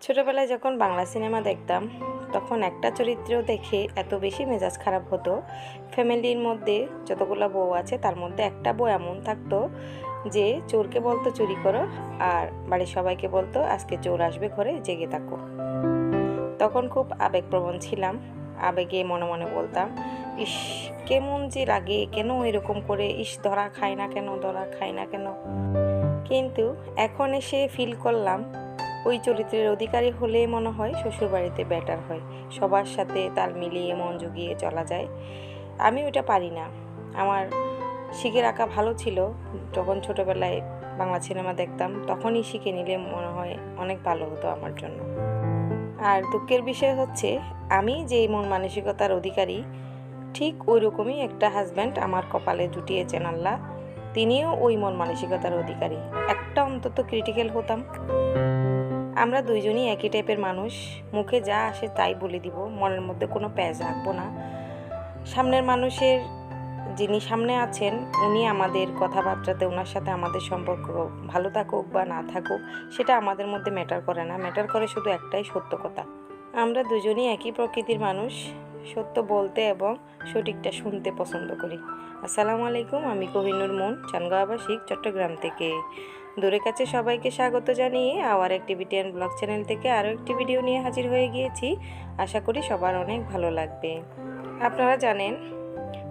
ছোটোবেলায় যখন বাংলা সিনেমা দেখতাম, তখন একটা চরিত্র দেখে এত বেশি মেজাজ খারাপ হতো। ফ্যামিলির মধ্যে যতগুলো বউ আছে, তার মধ্যে একটা বউ এমন থাকতো যে, চোরকে বলতো চুরি করো আর বাড়ির সবাইকে বলতো আজকে চোর আসবে, ঘরে জেগে থাকো। তখন খুব আবেগপ্রবণ ছিলাম, আবেগে মনে মনে বলতাম, ইস, কেমন যে লাগে, কেন এরকম করে, ইস, ধরা খায় না কেন, ধরা খায় না কেন? কিন্তু এখন এসে ফিল করলাম ওই চরিত্রের অধিকারী হলে মনে হয় শ্বশুরবাড়িতে বেটার হয়। সবার সাথে তাল মিলিয়ে মন জুগিয়ে চলা যায়। আমি ওটা পারি না। আমার শিখে রাখা ভালো ছিল। যখন ছোটোবেলায় বাংলা সিনেমা দেখতাম, তখনই শিখে নিলে মনে হয় অনেক ভালো হতো আমার জন্য। আর দুঃখের বিষয় হচ্ছে, আমি যেই মন মানসিকতার অধিকারী, ঠিক ওই রকমই একটা হাজব্যান্ড আমার কপালে জুটিয়েছেন আল্লাহ। তিনিও ওই মন মানসিকতার অধিকারী। একটা অন্তত ক্রিটিক্যাল হতাম। আমরা দুইজনই একই টাইপের মানুষ। মুখে যা আসে তাই বলে দিব, মনের মধ্যে কোনো প্যাঁচ রাখব না। সামনের মানুষের যিনি সামনে আছেন, উনি আমাদের কথাবার্তাতে ওনার সাথে আমাদের সম্পর্ক ভালো থাকুক বা না থাকুক, সেটা আমাদের মধ্যে ম্যাটার করে না। ম্যাটার করে শুধু একটাই, সত্য কথা। আমরা দুজনই একই প্রকৃতির মানুষ, সত্য বলতে এবং সঠিকটা শুনতে পছন্দ করি। আসসালামু আলাইকুম, আমি কোহিনুর মন চানগাঁও আবাসিক চট্টগ্রাম থেকে। দূরে কাছে সবাইকে স্বাগত জানিয়ে our activity and blog channel থেকে আরও একটি ভিডিও নিয়ে হাজির হয়ে গিয়েছি। আশা করি সবার অনেক ভালো লাগবে। আপনারা জানেন,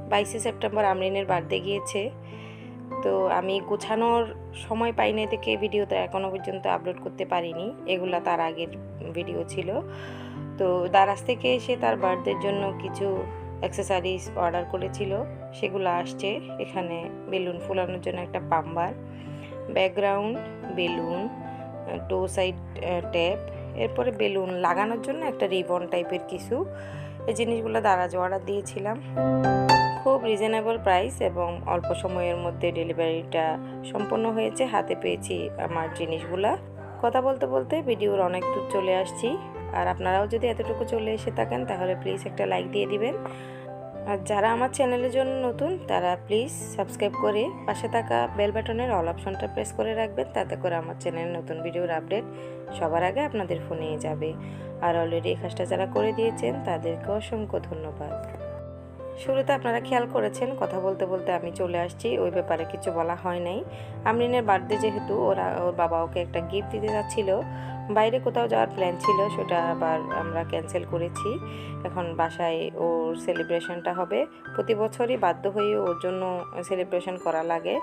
বাইশে সেপ্টেম্বর আমরিনের বার্থডে গিয়েছে। তো আমি গোছানোর সময় পাই নাই থেকে ভিডিওটা এখনও পর্যন্ত আপলোড করতে পারিনি। এগুলা তার আগের ভিডিও ছিল। তো দারাজ থেকে এসে তার বার্থডের জন্য কিছু অ্যাক্সেসারিজ অর্ডার করেছিল। সেগুলো আসছে। এখানে বেলুন ফুলানোর জন্য একটা pumper. Background, balloon two side tape, এরপরে বেলুন লাগানোর জন্য একটা রিবন টাইপের কিছু। এই জিনিসগুলো দারাজ অর্ডার দিয়েছিলাম। খুব রিজনেবল প্রাইস এবং অল্প সময়ের মধ্যে ডেলিভারিটা সম্পন্ন হয়েছে। হাতে পেয়েছি আমার জিনিসগুলা। কথা বলতে বলতে ভিডিওর অনেক দূর চলে আসছি। আর আপনারাও যদি এতটুকু চলে এসে থাকেন, তাহলে প্লিজ একটা লাইক দিয়ে দিবেন। আর যারা আমার চ্যানেলের জন্য নতুন, তারা প্লিজ সাবস্ক্রাইব করে পাশে থাকা বেল বাটনের অল অপশনটা প্রেস করে রাখবেন, তাতে করে আমার চ্যানেলের নতুন ভিডিওর আপডেট সবার আগে আপনাদের ফোনে যাবে। আর অলরেডি এই কাজটা যারা করে দিয়েছেন, তাদেরকে অসংখ্য ধন্যবাদ। শুরুতে আপনারা খেয়াল করেছেন, কথা বলতে বলতে আমি চলে আসছি, ওই ব্যাপারে কিছু বলা হয় নাই। আমরিনের বার্থডে যেহেতু, ওরা, ওর বাবা ওকে একটা গিফট দিতে যাচ্ছিল। বাইরে কোথাও যাওয়ার প্ল্যান ছিল, সেটা আবার আমরা ক্যান্সেল করেছি। এখন বাসায় ওর সেলিব্রেশনটা হবে। প্রতি বছরই বাধ্য হয়ে ওর জন্য সেলিব্রেশন করা লাগে।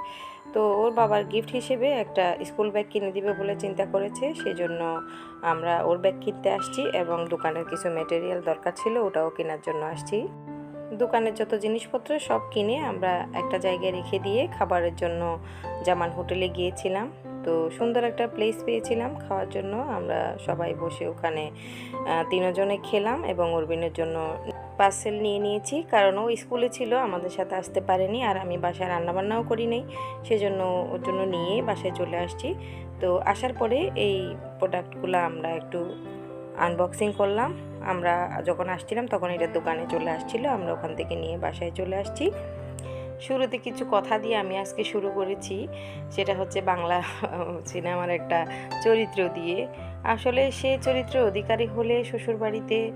তো ওর বাবার গিফট হিসেবে একটা স্কুল ব্যাগ কিনে দিবে বলে চিন্তা করেছে, সেজন্য আমরা ওর ব্যাগ কিনতে আসছি এবং দোকানের কিছু মেটেরিয়াল দরকার ছিল, ওটাও কেনার জন্য আসছি। দোকানের যত জিনিসপত্র সব কিনে আমরা একটা জায়গায় রেখে দিয়ে খাবারের জন্য জামান হোটেলে গিয়েছিলাম। তো সুন্দর একটা প্লেস পেয়েছিলাম। খাওয়ার জন্য আমরা সবাই বসে ওখানে তিনজনে খেলাম এবং অরবিনের জন্য পার্সেল নিয়ে নিয়েছি। কারণ ও স্কুলে ছিল, আমাদের সাথে আসতে পারেনি আর আমি বাসায় রান্নাবান্নাও করি নাই সেজন্য ওর জন্য নিয়ে বাসায় চলে আসছি। তো আসার পরে এই প্রোডাক্টগুলো আমরা একটু আনবক্সিং করলাম। আমরা যখন আসছিলাম তখন এটা দোকানে চলে আসছিল। আমরা ওখান থেকে নিয়ে বাসায় চলে আসছি। শুরুতে কিছু কথা দিয়ে আমি আজকে শুরু করেছি। সেটা হচ্ছে বাংলা সিনেমার একটা চরিত্র দিয়ে। আসলে সে চরিত্রের অধিকারী হলে শ্বশুরবাড়িতে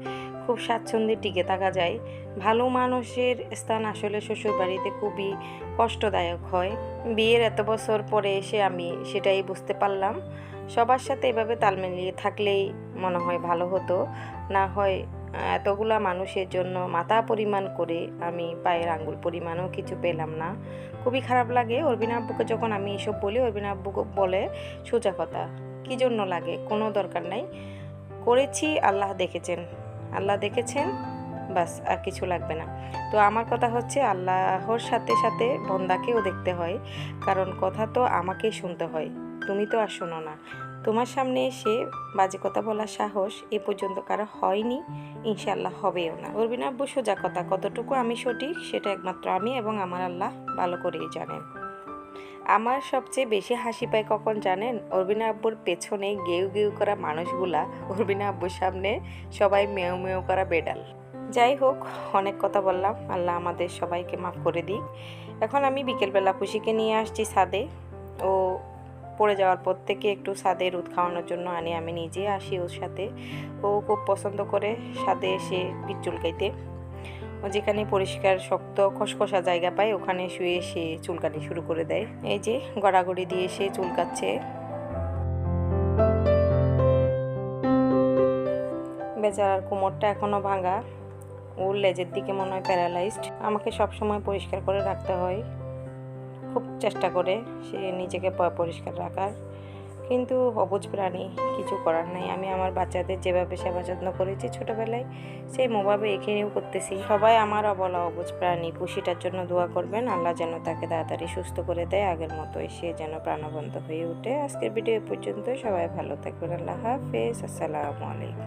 খুব স্বাচ্ছন্দ্যে টিকে থাকা যায়। ভালো মানুষের স্থান আসলে শ্বশুরবাড়িতে খুবই কষ্টদায়ক হয়। বিয়ের এত বছর পরে এসে আমি সেটাই বুঝতে পারলাম। সবার সাথে এভাবে তাল মিলিয়ে থাকলেই মনে হয় ভালো হতো। না হয় এতগুলা মানুষের জন্য মাথা পরিমাণ করে আমি পায়ের আঙ্গুল পরিমাণও কিছু পেলাম না। খুবই খারাপ লাগে। অরবিনা আব্বুকে যখন আমি এসব বলি অরবিনা আব্বু বলে, সোজা কথা, কী জন্য লাগে? কোনো দরকার নাই। করেছি, আল্লাহ দেখেছেন। আল্লাহ দেখেছেন, বাস আর কিছু লাগবে না। তো আমার কথা হচ্ছে আল্লাহর সাথে সাথে বন্দাকেও দেখতে হয়, কারণ কথা তো আমাকেই শুনতে হয়, তুমি তো আর শোনো না। তোমার সামনে এসে বাজে কথা বলার সাহস এ পর্যন্ত কারও হয়নি ইনশাল্লাহ হবেও না। অরবিন আব্বু সোজা কথা, কতটুকু আমি সঠিক সেটা একমাত্র আমি এবং আমার আল্লাহ ভালো করেই জানেন। আমার সবচেয়ে বেশি হাসি পায় কখন জানেন? অরবিনা আব্বুর পেছনে গেউ গেউ করা মানুষগুলা অরবিনা আব্বুর সামনে সবাই মেয় মেয় করা বেডাল। যাই হোক, অনেক কথা বললাম। আল্লাহ আমাদের সবাইকে মাফ করে দিক। এখন আমি বিকেলবেলা খুশিকে নিয়ে আসছি ছাদে। ও পড়ে যাওয়ার পর থেকে একটু স্বাদে রোদ খাওয়ানোর জন্য আনি, আমি নিজে আসি ওর সাথে। ও খুব পছন্দ করে স্বাদে এসে পিঠ চুলকাইতে। যেখানে পরিষ্কার, শক্ত, খসখসা জায়গা পায়, ওখানে শুয়ে সে চুলকানি শুরু করে দেয়। এই যে, গড়াগড়ি দিয়ে সে চুলকাচ্ছে। বেচারার কোমরটা এখনও ভাঙা। ওর লেজের দিকে মনে হয় প্যারালাইজড আমাকে সব সময় পরিষ্কার করে রাখতে হয়। খুব চেষ্টা করে সে নিজেকে পরিষ্কার রাখার। কিন্তু অবুজ প্রাণী, কিছু করার নাই। আমি আমার বাচ্চাদের যেভাবে সেবা যত্ন করেছি ছোটোবেলায়, সেই মোভাবে এখানেও করতেছি। সবাই আমার অবলা অবুজ প্রাণী পুষিটার জন্য দোয়া করবেন। আল্লাহ যেন তাকে তাড়াতাড়ি সুস্থ করে দেয়। আগের মতোই সে যেন প্রাণবন্ত হয়ে ওঠে। আজকের ভিডিও পর্যন্ত সবাই ভালো থাকবেন। আল্লাহ হাফেজ। আসসালামু আলাইকুম।